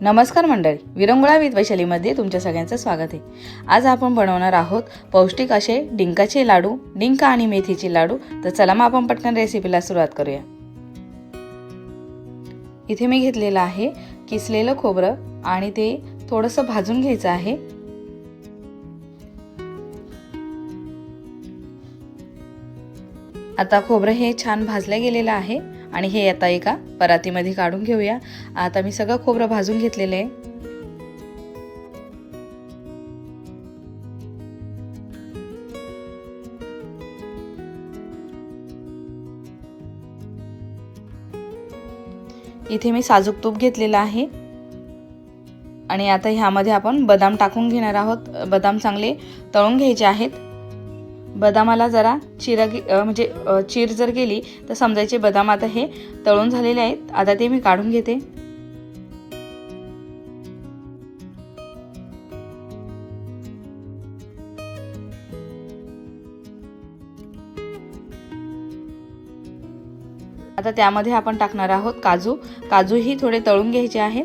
नमस्कार मंडळी विरंगुळा विथ वैशालीमध्ये तुमच्या सगळ्यांचं स्वागत आहे. आज आपण बनवणार आहोत पौष्टिक असे डिंकाचे लाडू डिंक आणि मेथीचे लाडू. तर चला मग आपण पटकन रेसिपीला सुरुवात करूया. इथे मी घेतलेलं आहे किसलेलं खोबरं आणि ते थोडंसं भाजून घ्यायचं आहे. आता खोबरं हे छान भाजलं गेलेलं आहे. आणि हे आता एका परातीमध्ये काढून घेऊया. आता मी सगळं खोबरं भाजून घेतलेलं आहे. इथे मी साजूक तूप घेतलेलं आहे. आणि आता ह्यामध्ये आपण बदाम टाकून घेणार आहोत. बदाम चांगले तळून घ्यायचे आहेत. बदामाला जरा चिरा म्हणजे चीर जर गेली तर समजायचे बदाम आता हे तळून झालेले आहेत. आता ते मी काढून घेते. आता त्यामध्ये आपण टाकणार आहोत काजू. काजूही थोडे तळून घ्यायचे आहेत.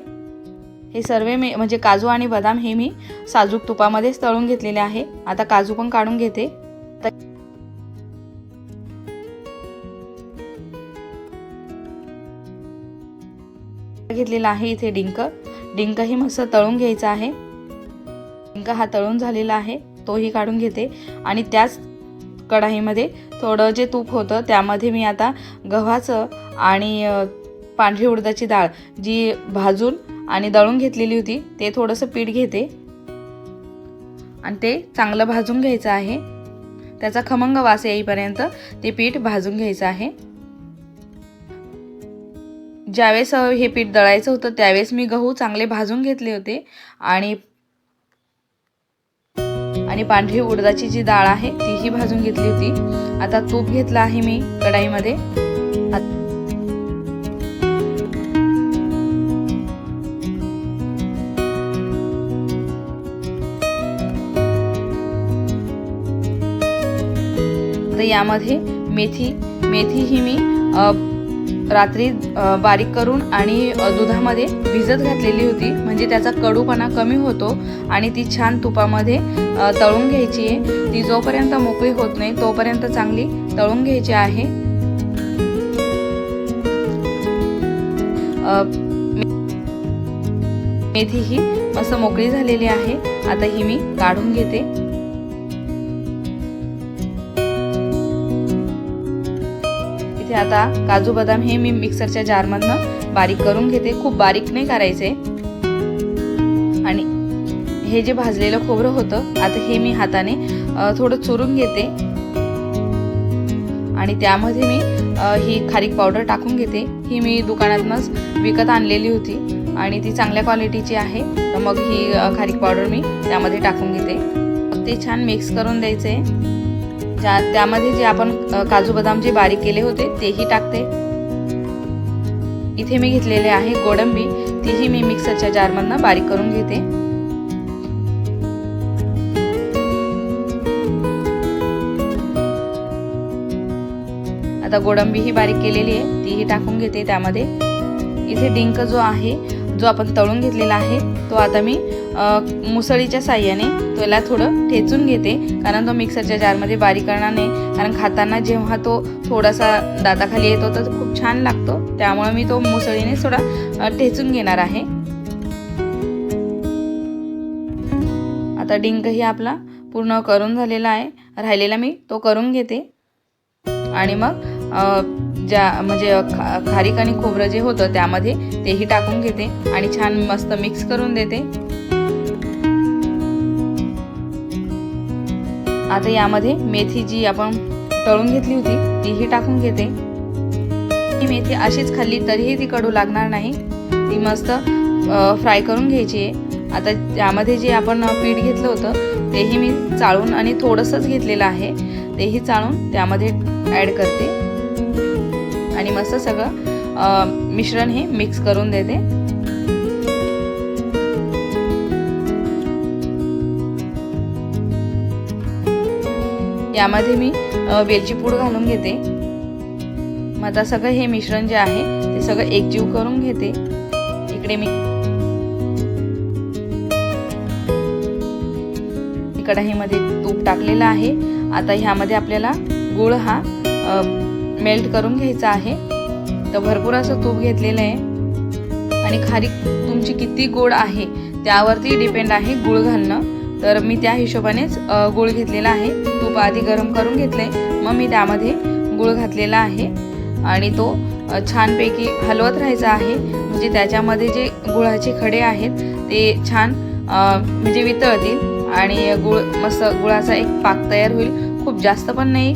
हे सर्व मी म्हणजे काजू आणि बदाम हे मी साजूक तुपामध्येच तळून घेतलेले आहे. आता काजू पण काढून घेते. घेतलेला आहे इथे डिंक. डिंकही मस्त तळून घ्यायचा आहे. डिंक हा तळून झालेला आहे. तोही काढून घेते. आणि त्याच कढाईमध्ये थोडं जे तूप होतं त्यामध्ये मी आता गव्हाचं आणि पांढरी उडदाची डाळ जी भाजून आणि दळून घेतलेली होती ते थोडंसं पीठ घेते. आणि ते चांगलं भाजून घ्यायचं आहे. त्याचा खमंग वास येईपर्यंत ते पीठ भाजून घ्यायचं आहे. ज्यावेळेस हे पीठ दळायचं होतं त्यावेळेस मी गहू चांगले भाजून घेतले होते. आणि आणि पांढरी उडदाची जी डाळ आहे तीही भाजून घेतली होती. आता तूप घेतलं आहे मी कढाईमध्ये. आता यामध्ये मेथी मेथी ही मी रात्री बारीक करून आणि दुधामध्ये भिजत घातलेली होती. म्हणजे त्याचा कडूपणा कमी होतो आणि ती छान तुपामध्ये तळून घ्यायची आहे. ती जोपर्यंत मोकळी होत नाही तोपर्यंत चांगली तळून घ्यायची आहे. मेथी ही मस्त मोकळी झालेली आहे. आता ही मी काढून घेते. इथे आता काजू बदाम हे मी मिक्सरच्या जारमधनं बारीक करून घेते. खूप बारीक नाही करायचे. आणि हे जे भाजलेलं खोबरं होतं आता हे मी हाताने थोडं चुरून घेते. आणि त्यामध्ये मी ही खारीक पावडर टाकून घेते. ही मी दुकानातनंच विकत आणलेली होती. आणि ती चांगल्या क्वालिटीची आहे. तर मग ही खारीक पावडर मी त्यामध्ये टाकून घेते. ते छान मिक्स करून द्यायचे. ज्या त्यामध्ये जे आपण काजू बदाम जे बारीक केले होते तेही टाकते. इथे मी घेतलेले आहे गोडंबी. तीही मी मिक्सरच्या जारमधनं बारीक करून घेते. आता गोडंबी ही बारीक केलेली आहे तीही टाकून घेते त्यामध्ये. इथे डिंक जो आहे जो आपण तळून घेतलेला आहे तो आता मी मुसळीच्या साह्याने त्याला थोडं ठेचून घेते. कारण तो मिक्सरच्या जारमध्ये बारीक करणार नाही. कारण खाताना जेव्हा तो थोडासा दाताखाली येतो तर खूप छान लागतो. त्यामुळे मी तो मुसळीने थोडा ठेचून घेणार आहे. आता डिंकही आपला पूर्ण करून झालेला आहे. राहिलेला मी तो करून घेते. आणि मग ज्या म्हणजे खा खारीक आणि खोबरं जे होतं त्यामध्ये तेही टाकून घेते आणि छान मस्त मिक्स करून देते. आता यामध्ये मेथी जी आपण तळून घेतली होती तीही टाकून घेते. ही मेथी अशीच खाल्ली तरीही ती कडू लागणार नाही. ती मस्त फ्राय करून घ्यायची आहे. आता त्यामध्ये जे आपण पीठ घेतलं होतं तेही मी चाळून आणि थोडंसंच घेतलेलं आहे. तेही चाळून त्यामध्ये ॲड करते. आणि मस्त सगळं मिश्रण हे मिक्स करून देते. यामध्ये मी वेलची पूड घालून घेते. मग आता सगळं हे मिश्रण जे आहे ते सगळं एकजीव करून घेते. इकडे मी कढाईमध्ये तूप टाकलेलं आहे. आता ह्यामध्ये आपल्याला गुळ हा मेल्ट करून घ्यायचा आहे. तर भरपूर असं तूप घेतलेलं आहे. आणि खारीक तुमची किती गोड आहे त्यावरती डिपेंड आहे गुळ घालणं. तर मी त्या हिशोबानेच गुळ घेतलेला आहे. तूप आधी गरम करून घेतले मग मी त्यामध्ये गुळ घातलेला आहे. आणि तो छानपैकी हलवत राहायचा आहे. म्हणजे त्याच्यामध्ये जे गुळाचे खडे आहेत ते छान म्हणजे वितळतील. आणि गुळ मस्त गुळाचा एक पाक तयार होईल. खूप जास्त पण नाही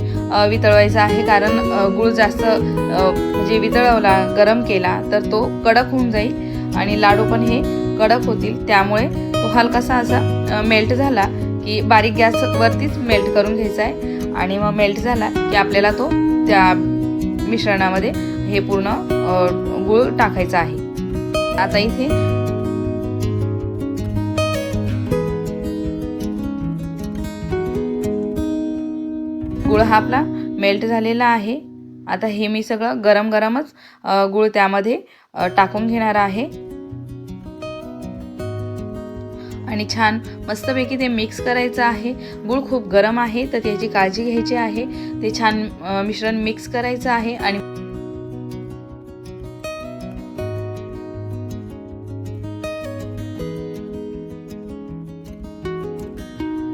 वितळवायचा आहे. कारण गूळ गुळ जास्त म्हणजे वितळवला गरम केला तर तो कडक होऊन जाईल. आणि लाडू पण हे कडक होतील. त्यामुळे तो हलकासा असा मेल्ट झाला की बारीक गॅसवरतीच मेल्ट करून घ्यायचा आहे. आणि मग मेल्ट झाला की आपल्याला तो त्या मिश्रणामध्ये हे पूर्ण गूळ टाकायचा आहे. आता इथे हा आपला मेल्ट झालेला आहे. आता हे मी सगळं गरम गरमच गूळ गुळ त्यामध्ये टाकून घेणार आहे. आणि छान मस्तपैकी ते मिक्स करायचं आहे. गूळ खूप गरम आहे तर त्याची काळजी घ्यायची आहे. ते छान मिश्रण मिक्स करायचं आहे आणि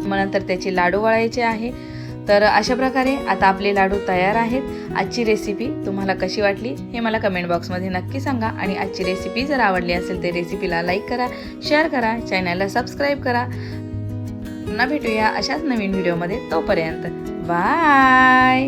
मग नंतर त्याचे लाडू वळायचे आहे. तर अशा प्रकारे आता आपले लाडू तयार आहेत. आजची रेसिपी तुम्हाला कशी वाटली हे मला कमेंट बॉक्समध्ये नक्की सांगा आणि आजची रेसिपी जर आवडली असेल तर रेसिपीला लाईक करा शेअर करा चॅनलला सबस्क्राईब करा. पुन्हा भेटूया अशाच नवीन व्हिडिओमध्ये तोपर्यंत. बाय